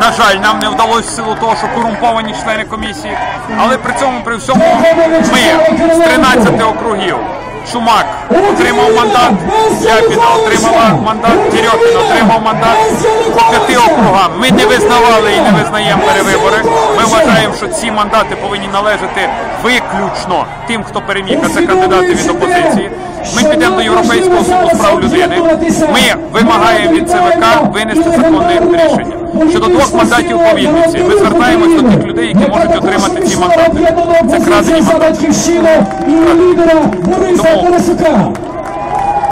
На жаль, нам не вдалося в силу того, що корумповані члени комісії. Але при цьому, при всьому, ми з 13 округів. Чумак отримав мандат, Ляпіна отримала мандат, Терьохін отримав мандат по п'яти округам. Ми не визнавали і не визнаємо перевибори. Ми вважаємо, що ці мандати повинні належати виключно тим, хто переміг, а це кандидати від опозиції. Ми підемо до Європейського суду з прав людини. Ми вимагаємо від ЦВК винести законне рішення. Щодо двох мандатів по Вінниці, ми звертаємось до тих людей, які можуть отримати ці мандати. Це крадені мандати. Тому-.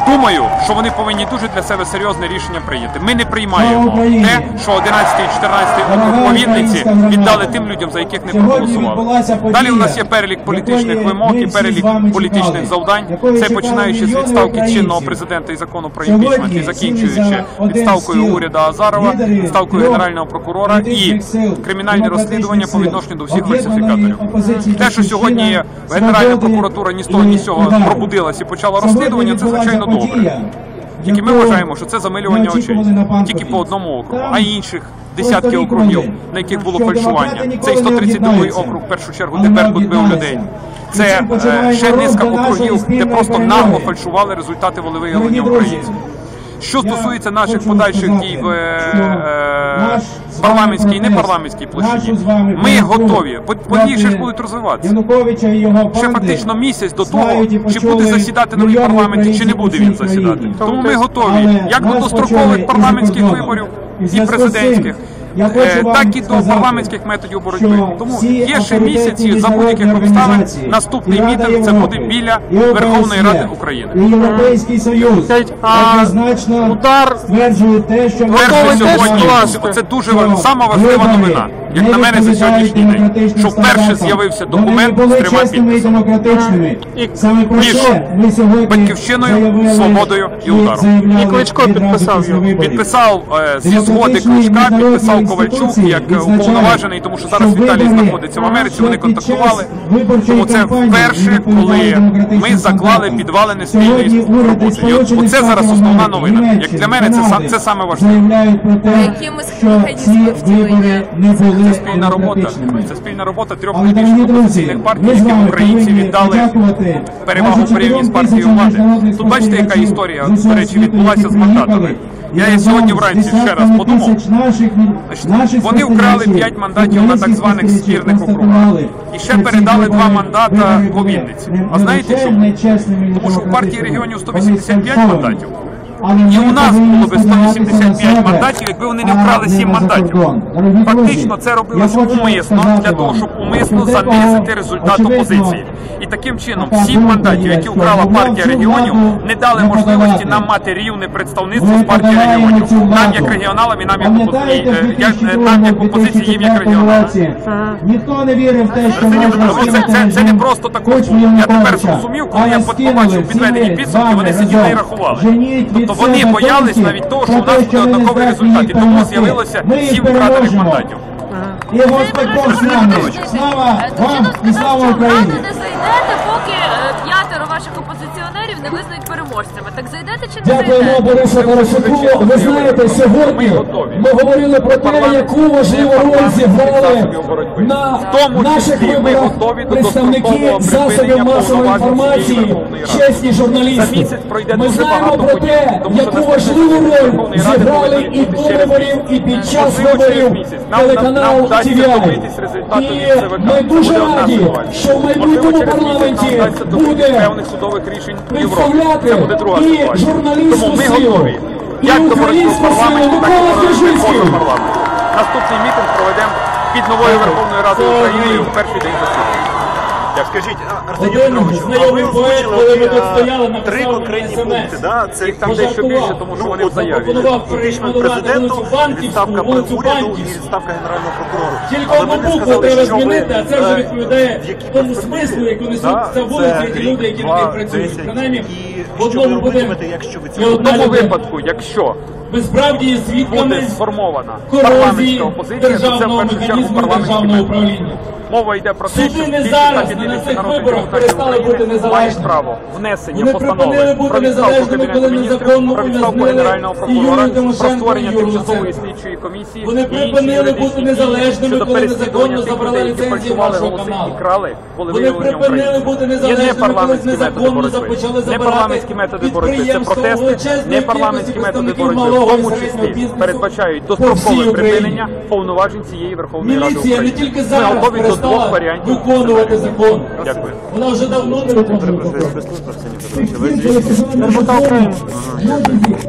Думаю, що вони повинні дуже для себе серйозне рішення прийняти. Ми не приймаємо те, що 11 і 14 округ Дорога по Вінниці українська громада! віддали тим людям, за яких не проголосували. Далі у нас є перелік політичних вимог і перелік політичних завдань. Це починаючи з відставки чинного президента і закону про імпічмент і закінчуючи відставкою уряду Азарова, відставкою генерального прокурора і кримінальні розслідування по відношенню до всіх фальсифікаторів. Те, що сьогодні Генеральна прокуратура ні з того, ні з цього пробудилась і почала розслідування, це звичайно добре. Тільки ми вважаємо, що це замилювання очей. Тільки по одному округу, а інших десятки округів, на яких було фальшування. Цей ніколи не 132 об'єднаються. округ в першу чергу тепер ми тут бив людей. Це е, ще низка округів, де просто нагло фальшували результати волевиявлення українців. Що стосується наших подальших дій в е, е, парламентській і не непарламентській площині, ми готові. По- Події ще ж будуть розвиватися. Ще фактично місяць до того, чи буде засідати новий парламент, чи не буде він засідати. Тому ми готові як до дострокових парламентських виборів І президентських, я хочу е, вам так і до парламентських методів боротьби. Тому є ще місяці за будь-яких обставин. Наступний мітинг це буде біля Верховної Ради України. І Європейський Союз однозначно удар стверджує те, що Готовий сьогодні це дуже сама важлива новина. Як на мене за сьогоднішній день, що вперше з'явився документ з трьома і підписами. І- між Батьківщиною, Свободою і ударом. І Кличко підписав його. Підписав е, зі згоди Кличка, підписав Ковальчук як уповноважений, тому що зараз Віталій знаходиться в Америці. Вони контактували. Тому це вперше, коли ми заклали підвалини спільної роботи. І от це зараз основна новина. Як для мене це сам- це саме те, якимось механізмом втілення Це спільна робота. Це спільна робота трьох найбільших опозиційних партій, яким українці віддали подякувати перевагу порівняно з партією влади. Тут бачите, яка історія, до речі, відбулася з мандатами. Я І сьогодні вранці ще раз подумав. Вони вкрали 5 мандатів на так званих спірних округах. І ще передали два мандата по Вінниці. А знаєте чому? Тому що в партії регіонів вони 185 сфальшовані. мандатів. І у нас було би сподіватися 185 на мандатів, якби вони не вкрали 7 мандатів. Фактично це робилось умисно для того, щоб умисно занизити результат опозиції. І таким чином така 7 думка мандатів, які що вкрала партія регіонів, не дали можливості нам мати рівне представництво з партії регіонів. Нам як регіоналам і нам як опозиції, е, нам як опозиції, їм як 2004 регіоналам. ніхто не вірив в те, що можна це, це, не просто такого. Я тепер зрозумів, коли я побачив підведені підсумки, вони сиділи і рахували. Тобто вони боялись навіть того, що у нас буде однаковий результат. І тому з'явилося сім вкрадених мандатів. І Господь Бог з нами. Слава вам і слава Україні! Раду не зайдете, поки е, п'ятеро ваших опозиціонерів не визнають переможцями. Так зайдете чи не Дякуємо зайдете? Борису Тарасюку. Ви знаєте, сьогодні ми говорили про те, яку важливу роль зіграли на тому наших виборах представники засобів масової інформації, чесні журналісти. Ми знаємо про те, яку важливу роль зіграли і до виборів, і під час виборів телеканал TVI. І ми дуже раді, що в майбутньому парламенті буде певних судових рішень Європи. Це буде друга ситуація. Тому ми готові. Як до боротьби в парламенті, так і поза парламентом. Наступний мітинг проведемо під новою Верховною Радою України в перший день засідання. Скажіть, Арсеній Петрович, а ви озвучили написав три конкретні пункти. Да? Це Їх там дещо більше, тому що вони в заяві. Запропонував президенту, відставка уряду і відставка генерального прокурора. Тільки одну букву треба змінити, а це вже е, відповідає тому смислу, яку несуть ця вулиця, які рік, люди, які на ній працюють. Принаймні, І в одному будинку. робитимете, якщо ви І В одна тому випадку, якщо Ми справді є свідками сформована корозії державного механізму державного управління. Мова йде про те, що не зараз, 150 на цих виборах перестали бути незалежними. право внесення постанови про відставку Кабінету міністрів, про відставку Генерального прокурора, про створення тимчасової слідчої комісії Вони і інші припинили юридичні бути незалежними, щодо коли переслідування незаконно тих забрали людей, які ліцензії фальшували голоси каналу. і крали Вони припинили бути Є незалежними, коли методи незаконно боротьби. почали забирати методи боротьби це протести, величезної непарламентські методи боротьби, в тому числі передбачають дострокове припинення повноважень цієї Верховної Ради України. Ми готові до перестала варіантів. виконувати закон. Дякую. Вона вже давно не виконує закон.